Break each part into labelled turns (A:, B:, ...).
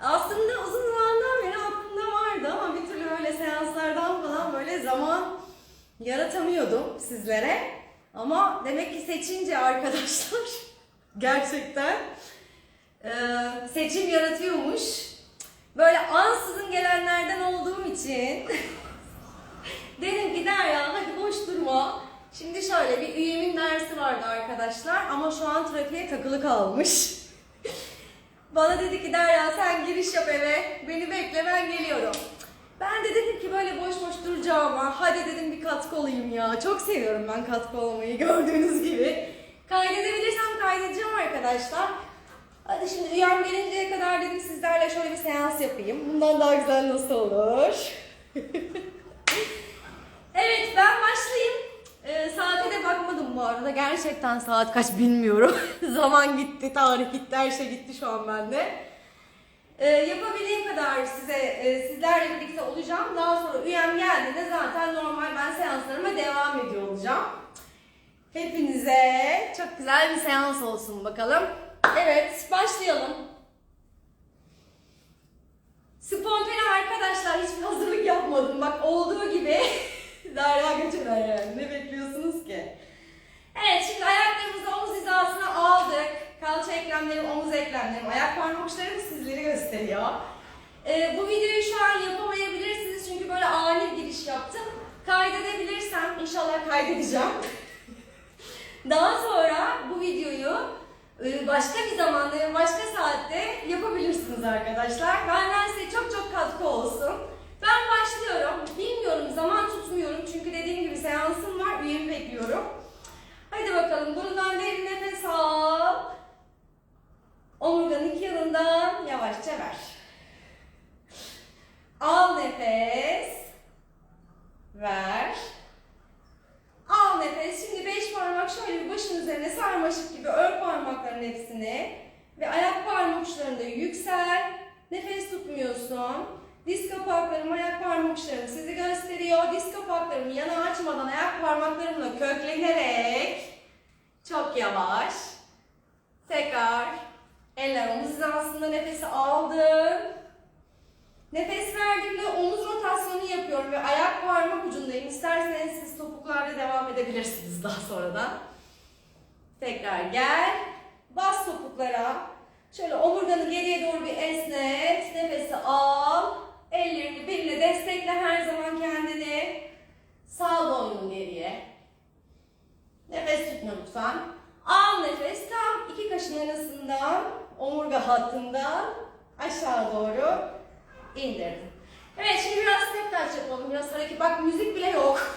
A: Aslında uzun zamandan beri aklımda vardı ama bir türlü böyle seanslardan falan böyle zaman yaratamıyordum sizlere. Ama demek ki seçince arkadaşlar gerçekten e, seçim yaratıyormuş. Böyle ansızın gelenlerden olduğum için dedim ki Derya hadi boş durma. Şimdi şöyle bir üyemin dersi vardı arkadaşlar ama şu an trafiğe takılı kalmış. Bana dedi ki Derya sen giriş yap eve, beni bekle ben geliyorum. Ben de dedim ki böyle boş boş duracağıma hadi dedim bir katkı olayım ya. Çok seviyorum ben katkı olmayı gördüğünüz gibi. Kaydedebilirsem kaydedeceğim arkadaşlar. Hadi şimdi üyem gelinceye kadar dedim sizlerle şöyle bir seans yapayım. Bundan daha güzel nasıl olur? evet ben başlayayım. Ee, saate de bakmadım bu arada. Gerçekten saat kaç bilmiyorum. Zaman gitti, tarih gitti, her şey gitti şu an bende. Ee, yapabildiğim kadar size e, sizlerle birlikte olacağım. Daha sonra üyem geldiğinde zaten normal ben seanslarıma devam ediyor olacağım. Hepinize çok güzel bir seans olsun bakalım. Evet, başlayalım. Spontane arkadaşlar hiçbir hazırlık yapmadım. Bak olduğu gibi Derya Göçener yani. Ne bekliyorsunuz ki? Evet şimdi ayaklarımızı omuz hizasına aldık. Kalça eklemlerim, omuz eklemlerim, ayak parmak uçlarım sizleri gösteriyor. Ee, bu videoyu şu an yapamayabilirsiniz çünkü böyle ani bir giriş yaptım. Kaydedebilirsem inşallah kaydedeceğim. Daha sonra bu videoyu e, başka bir zamanda ve başka saatte yapabilirsiniz arkadaşlar. Benden size çok çok katkı olsun. Ben başlıyorum. Bilmiyorum zaman tutmuyorum çünkü dediğim gibi seansım var. Üyemi bekliyorum. Hadi bakalım burundan derin nefes al. Omurganın iki yanından yavaşça ver. Al nefes. Ver. Al nefes. Şimdi beş parmak şöyle bir başın üzerine sarmaşık gibi ör parmakların hepsini. Ve ayak parmak uçlarında yüksel. Nefes tutmuyorsun. Diz kapaklarım, ayak parmak sizi gösteriyor. Diz kapaklarımı yana açmadan ayak parmaklarımla köklenerek çok yavaş. Tekrar eller omuz hizasında nefesi aldım. Nefes verdiğimde omuz rotasyonu yapıyorum ve ayak parmak ucundayım. İsterseniz siz topuklarla devam edebilirsiniz daha sonradan. Tekrar gel. Bas topuklara. Şöyle omurganı geriye doğru bir esnet. Nefesi al. Ellerini beline destekle her zaman kendini. Sağ boynun geriye. Nefes tutma lütfen. Al nefes tam iki kaşın arasından omurga hattından aşağı doğru indirdim. Evet şimdi biraz step touch yapalım. Biraz hareket. Bak müzik bile yok.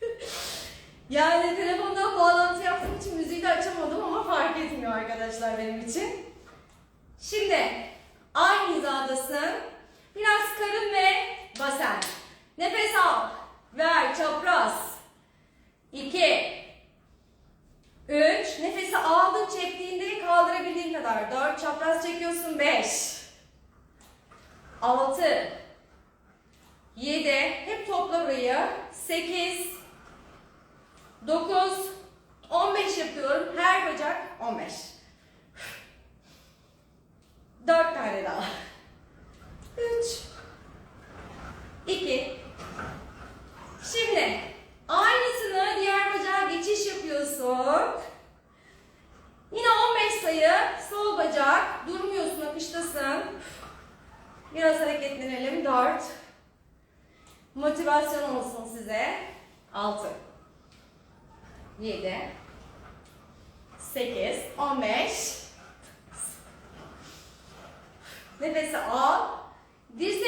A: yani telefondan bağlantı yaptığım için müziği de açamadım ama fark etmiyor arkadaşlar benim için. Şimdi aynı hizadasın. Biraz karın ve basen. Nefes al. Ver çapraz. 2 3 Nefesi aldın çektiğinde kaldırabildiğin kadar. 4 çapraz çekiyorsun. 5 6 7 Hep topla burayı. 8 9 15 yapıyorum. Her bacak 15. 4 tane daha. 3 2 Şimdi aynısını diğer bacağa geçiş yapıyorsun. Yine 15 sayı sol bacak durmuyorsun akıştasın. Biraz hareketlenelim. 4 Motivasyon olsun size. 6 7 8 15 Nefesi al. Dirsekle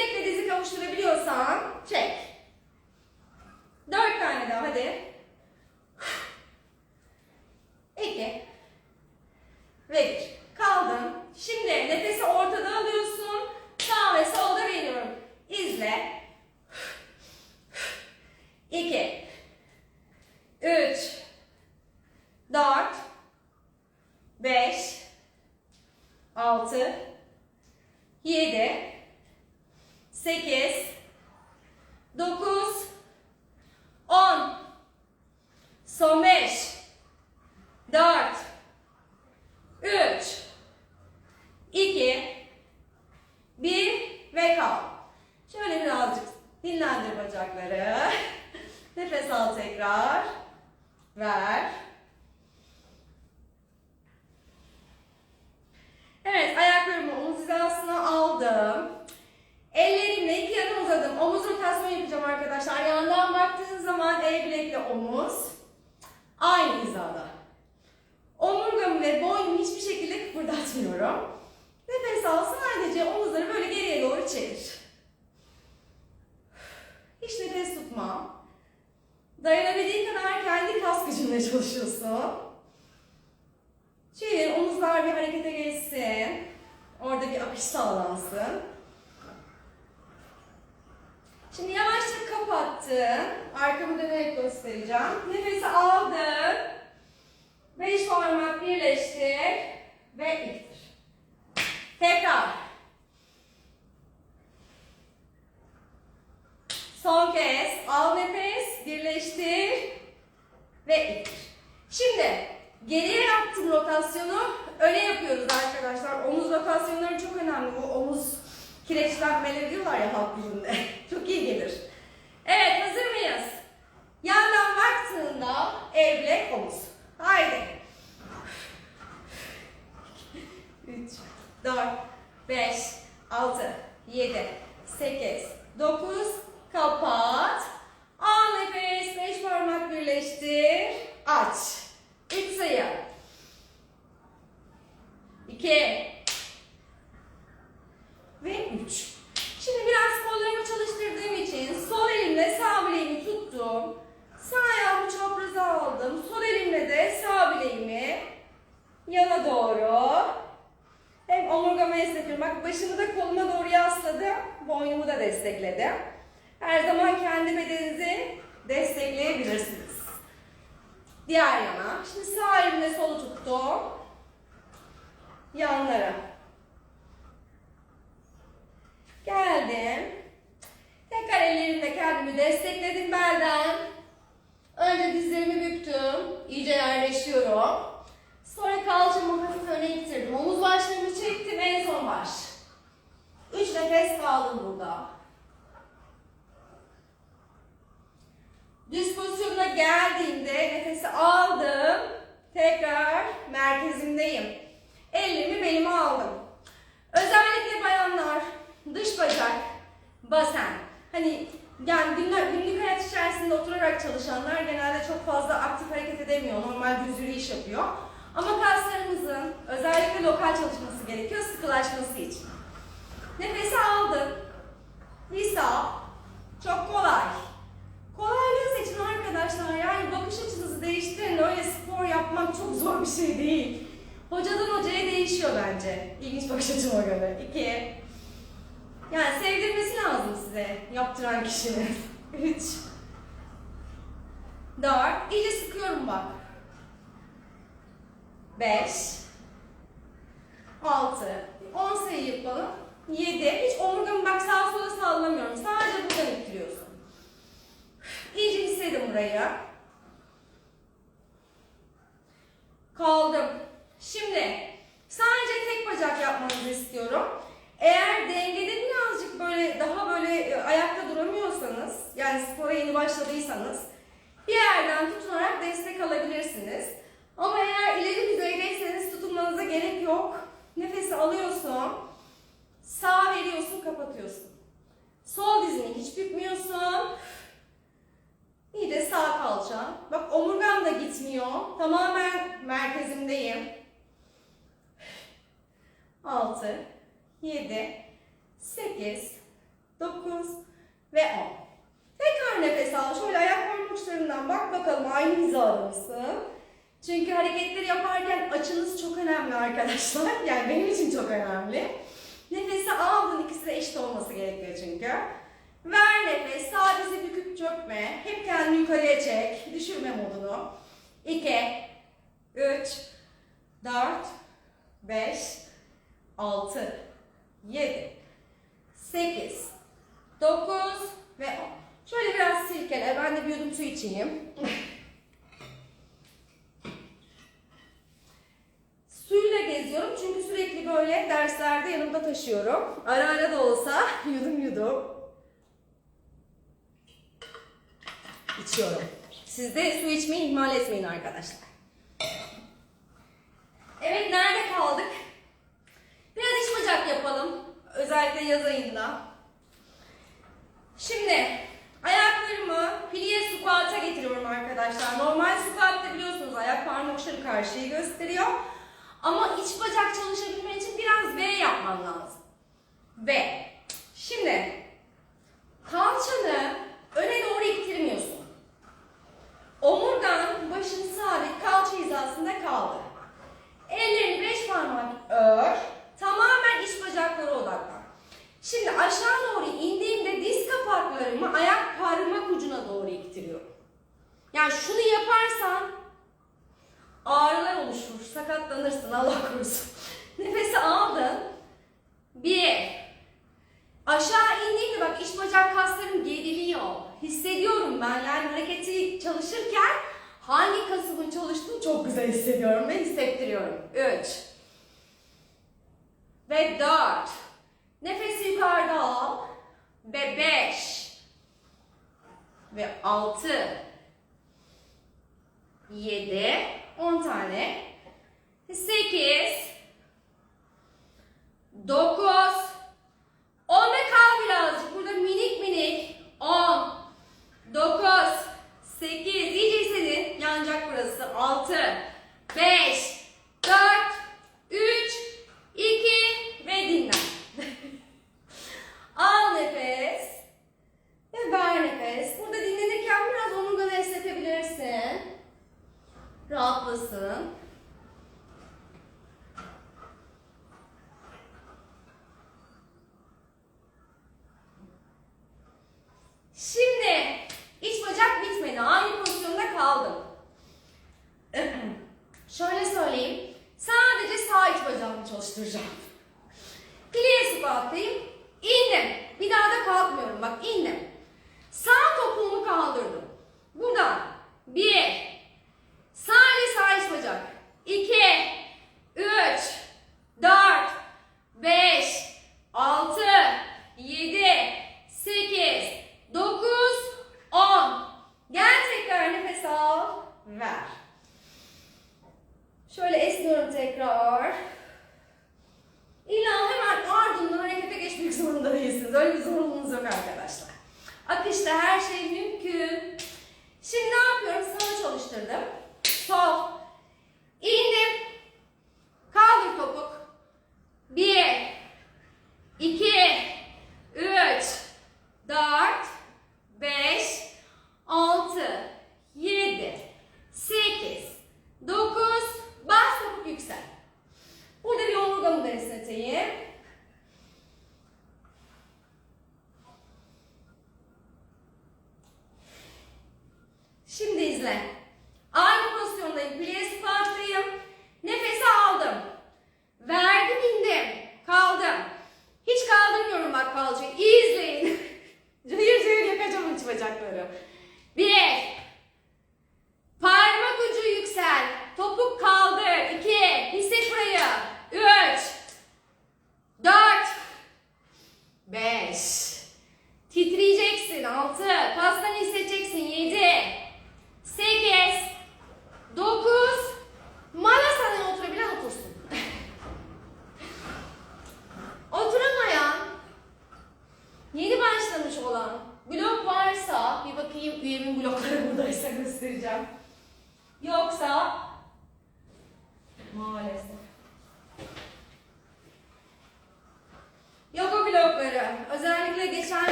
A: ve kal. Şöyle birazcık dinlendir bacakları. Nefes al tekrar. Ver. Evet ayaklarımı omuz hizasına aldım. Ellerimle iki yana uzadım. Omuz rotasyon yapacağım arkadaşlar. Yandan baktığınız zaman el bilekle omuz. Aynı hizada. Omurgamı ve boynumu hiçbir şekilde kıpırdatmıyorum. Nefes al sadece omuzları böyle geriye doğru çevir. Hiç nefes tutma. Dayanabildiğin kadar kendi kas gücünle çalışıyorsun. Çevir, omuzlar bir harekete geçsin. Orada bir akış sağlansın. Şimdi yavaşça kapattın. Arkamı dönerek göstereceğim. Nefesi aldın. Beş parmak birleştir ve ittir. Tekrar. Son kez al nefes, birleştir ve ittir. Şimdi geriye yaptığım rotasyonu öne yapıyoruz arkadaşlar. Omuz rotasyonları çok önemli. Bu omuz kireçlenmeleri diyorlar ya halk dilinde. çok iyi gelir. Evet hazır mıyız? Yandan baktığında el bilek omuz. Haydi. 3, 4, 5, 6, 7, 8, 9, kapat. Al nefes, 5 parmak birleştir, aç. 3 sayı. 2 ve 3. Şimdi biraz kollarımı çalıştırdığım için sol elimle sağ bileğimi tuttum. Sağ ayağımı çapraza aldım. Sol elimle de sağ bileğimi yana doğru hem omurgamı esnetiyorum. Bak başımı da koluma doğru yasladım. Boynumu da destekledim. Her zaman kendi bedeninizi destekleyebilirsiniz. Diğer yana. Şimdi sağ elimle solu tuttum. Yanlara. Geldim. Tekrar ellerimle kendimi destekledim belden. Önce dizlerimi büktüm. İyice yerleşiyorum. Sonra kalçamı hafif öne ittirdim. Omuz başlarımı çektim. En son baş. Üç nefes kaldım burada. Düz pozisyonuna geldiğimde nefesi aldım. Tekrar merkezimdeyim. Ellerimi belime aldım. Özellikle bayanlar dış bacak, basen. Hani yani günler, günlük hayat içerisinde oturarak çalışanlar genelde çok fazla aktif hareket edemiyor. Normal düz yürüyüş yapıyor. Ama kaslarımızın özellikle lokal çalışması gerekiyor sıkılaşması için. Nefesi aldım. Bir sağ. Çok kolay. Kolaylığı seçin arkadaşlar. Yani bakış açınızı değiştirin. Öyle spor yapmak çok zor bir şey değil. Hocadan hocaya değişiyor bence. İlginç bakış açıma göre. İki. Yani sevdirmesi lazım size yaptıran kişinin. Üç. Dört. İyice sıkıyorum bak. 5 6 10 sayı yapalım. 7 hiç omurgamı bak sağa sola sallamıyorum. Sadece buradan ittiriyorsun. İyice hissedin burayı. Kaldım. Şimdi sadece tek bacak yapmanızı istiyorum. Eğer dengede birazcık böyle daha böyle e, ayakta duramıyorsanız yani spora yeni başladıysanız bir yerden tutunarak destek alabilirsiniz. Ama eğer ileri düzeydeyseniz tutunmanıza gerek yok. Nefesi alıyorsun. Sağ veriyorsun, kapatıyorsun. Sol dizini hiç bükmüyorsun. İyi de sağ kalça. Bak omurgam da gitmiyor. Tamamen merkezimdeyim. 6, 7, 8, 9 ve 10. Tekrar nefes al. Şöyle ayak parmak uçlarından bak bakalım aynı hizada mısın? Çünkü hareketleri yaparken önemli arkadaşlar. Yani benim için çok önemli. Nefesi aldın ikisi de eşit olması gerekiyor çünkü. Ver nefes. Dizi büküp çökme. Hep kendini yukarıya çek. Düşürme modunu. 2 3 4 5 6 7 8 9 ve 10. Şöyle biraz silkele. Ben de bir yudum su içeyim. geziyorum çünkü sürekli böyle derslerde yanımda taşıyorum. Ara ara da olsa yudum yudum içiyorum. Siz de su içmeyi ihmal etmeyin arkadaşlar. oluşur. Sakatlanırsın Allah korusun. Nefesi aldın. Bir. Aşağı indiğimde bak iç bacak kaslarım geriliyor. Hissediyorum ben yani hareketi çalışırken hangi kasımın çalıştığını çok güzel hissediyorum ve hissettiriyorum. Üç. Ve dört. Nefesi yukarıda al. Ve beş. Ve altı. Yedi. 10 tane. 8 9 10 kal birazcık. Burada minik minik 10 9 8 iyice hissedin. Yanacak burası. 6 5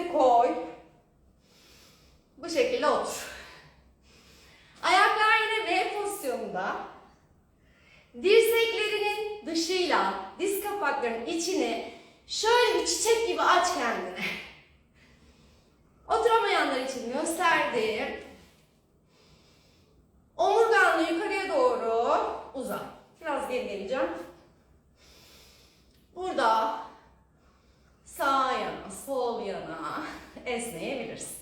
A: Elini koy. Bu şekilde otur. Ayaklar yine V pozisyonunda. Dirseklerinin dışıyla diz kapaklarının içini şöyle bir çiçek gibi aç kendine. Oturamayanlar için gösterdim. Omurganla yukarıya doğru uzan. Biraz geri geleceğim. Burada sağ yana, sol yana esneyebilirsin.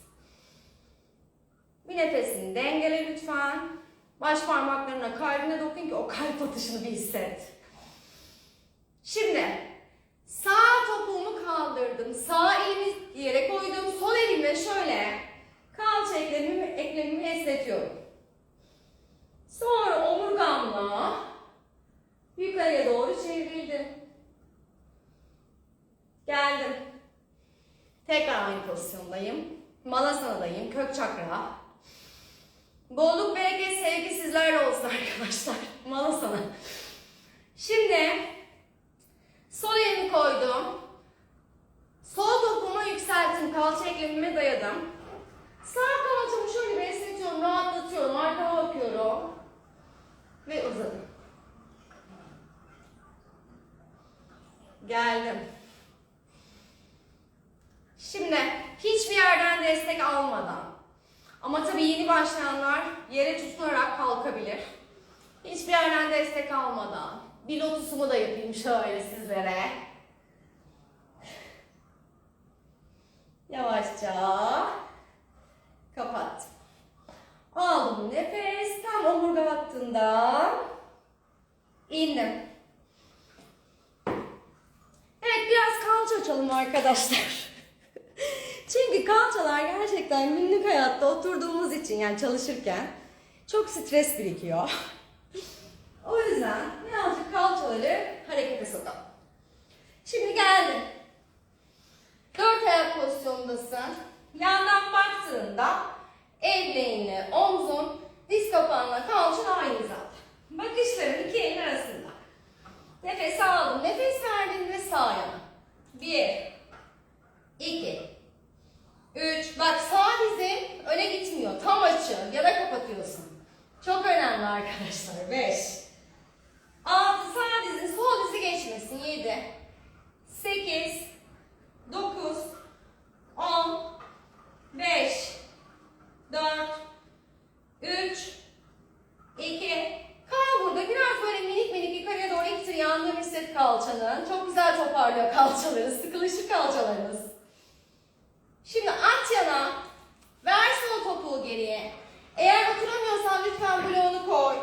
A: Bir nefesini dengele lütfen. Baş parmaklarına kalbine dokun ki o kalp atışını bir hisset. Şimdi sağ topuğumu kaldırdım. Sağ elimi yere koydum. Sol elimle şöyle kalça eklemimi, eklemimi esnetiyorum. Sonra omurgamla yukarıya doğru çevrildim. Geldim. Tekrar aynı pozisyondayım. Malasana'dayım. Kök çakra. Bolluk, bereket, sevgi sizlerle olsun arkadaşlar. Malasana. Şimdi sol elimi koydum. Sol topuğuma yükselttim. Kalça eklemime dayadım. Sağ kalçamı şöyle bir esnetiyorum, rahatlatıyorum. Arkama bakıyorum. Ve uzadım. Geldim. Şimdi hiçbir yerden destek almadan ama tabii yeni başlayanlar yere tutunarak kalkabilir. Hiçbir yerden destek almadan bir lotusumu da yapayım şöyle sizlere. Yavaşça kapat. Aldım nefes tam omurga hattından indim. Evet biraz kalça açalım arkadaşlar. Çünkü kalçalar gerçekten günlük hayatta oturduğumuz için yani çalışırken çok stres birikiyor. O yüzden birazcık kalçaları harekete sokalım. Şimdi geldim. Dört ayak pozisyondasın. Yandan baktığında el bileğinle omzun, diz kapağınla kalçan aynı hizada. Bakışların iki elin arasında. Nefes aldım. Nefes verdim ve sağ yana. Bir, iki, üç. Bak sağ dizin öne gitmiyor. Tam açı ya da kapatıyorsun. Çok önemli arkadaşlar. Beş, altı. Sağ dizin sol dizi geçmesin. Yedi, sekiz, dokuz, on, beş, dört, üç, İki. Kal burada. Biraz böyle minik minik yukarıya doğru ittir. Yanlarını hisset kalçanın. Çok güzel toparlıyor kalçaları. Sıkılışık kalçalarınız. Şimdi at yana. Ver sol topuğu geriye. Eğer oturamıyorsan lütfen bloğunu koy.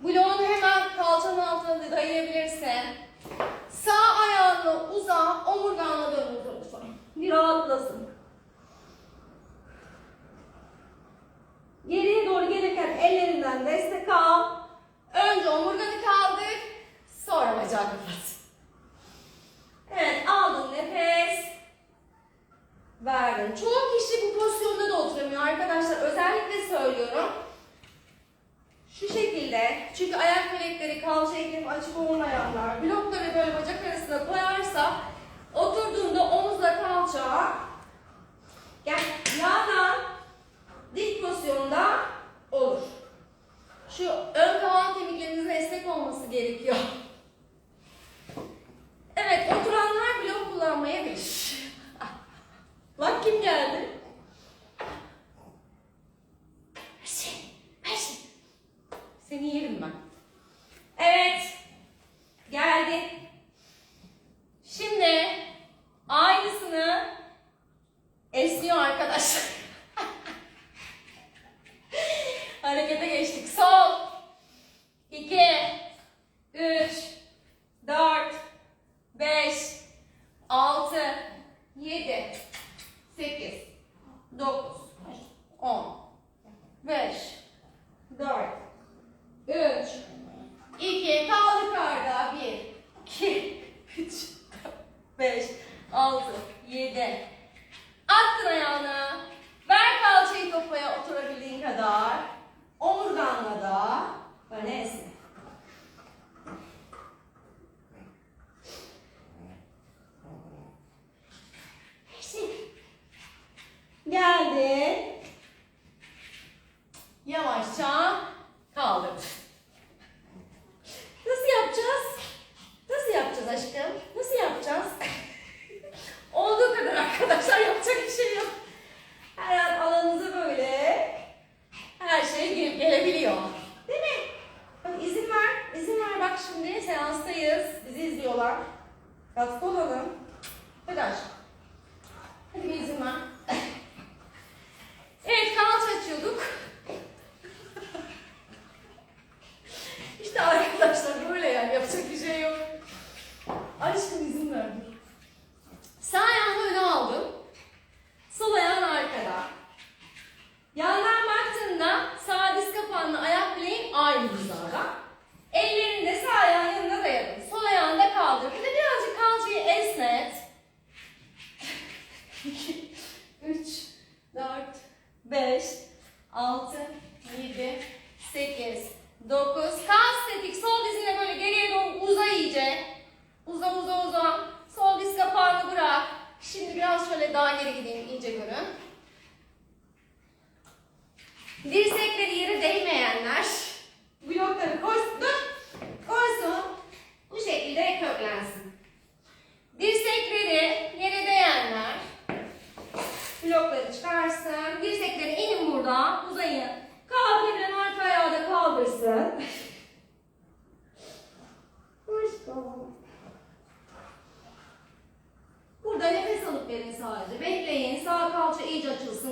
A: Bloğunu hemen kalçanın altına dayayabilirsin. Sağ ayağını uza, omurganla dön. Bir rahatlasın. Geriye doğru gelirken ellerinden destek al. Önce omurganı kaldır. Sonra bacağı kapat. Evet aldın nefes. Verdin. Çoğu kişi bu pozisyonda da oturamıyor arkadaşlar. Özellikle söylüyorum. Şu şekilde. Çünkü ayak bilekleri kalça eklemi açık olmayanlar blokları böyle bacak arasına koyarsa oturduğunda omuzla kalça gel yana dik pozisyonda olur. Şu ön kaval kemiklerinizin esnek olması gerekiyor. Evet, oturanlar blok kullanmayabilir. Bak kim geldi? Perşin, Perşin. Seni yerim ben. Evet, geldi. Şimdi aynısını esniyor arkadaşlar. Harekete geçtik. Sol. 2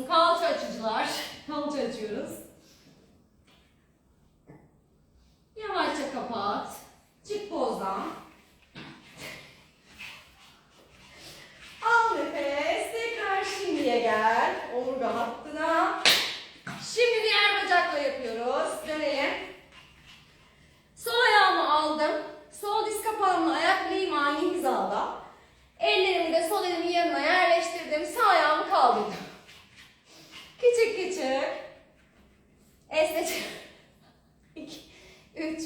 A: Kalça açıcılar. Kalça açıyoruz. Yavaşça kapat. Çık pozdan. Al nefes. Tekrar şimdiye gel. Omurga hattına. Şimdi diğer bacakla yapıyoruz. Dönelim. Sol ayağımı aldım. Sol diz kapağımla ayak bileğim aynı hizada. Ellerimi de sol elimin yanına yerleştirdim. Sağ ayağımı kaldırdım. Küçük küçük. Esnet. 2, 3,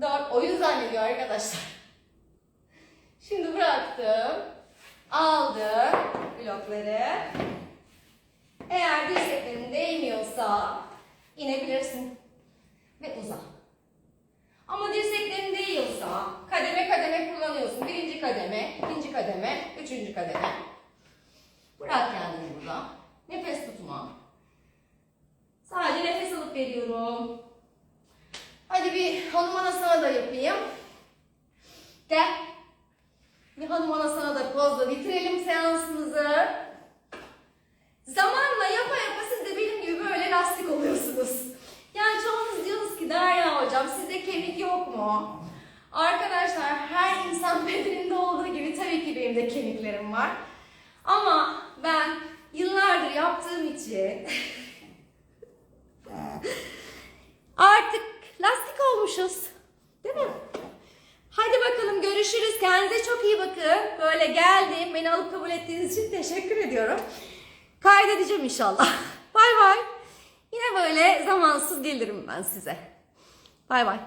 A: 4. Oyun zannediyor arkadaşlar. Şimdi bıraktım. Aldım blokları. Eğer dirseklerin değmiyorsa inebilirsin. Ve uza. Ama dirseklerin değiyorsa kademe kademe kullanıyorsun. Birinci kademe, ikinci kademe, üçüncü kademe. Bırak kendini burada. Nefes tutma. Sadece nefes alıp veriyorum. Hadi bir hanım anasına da yapayım. Gel. Bir hanım anasına da pozla bitirelim seansımızı. Zamanla yapa yapa siz de benim gibi böyle lastik oluyorsunuz. Yani çoğunuz diyorsunuz ki Derya hocam sizde kemik yok mu? Arkadaşlar her insan bedeninde olduğu gibi tabii ki benim de kemiklerim var. Ama ben yıllardır yaptığım için artık olmuşuz. Değil mi? Hadi bakalım görüşürüz. Kendinize çok iyi bakın. Böyle geldim. Beni alıp kabul ettiğiniz için teşekkür ediyorum. Kaydedeceğim inşallah. Bay bay. Yine böyle zamansız gelirim ben size. Bay bay.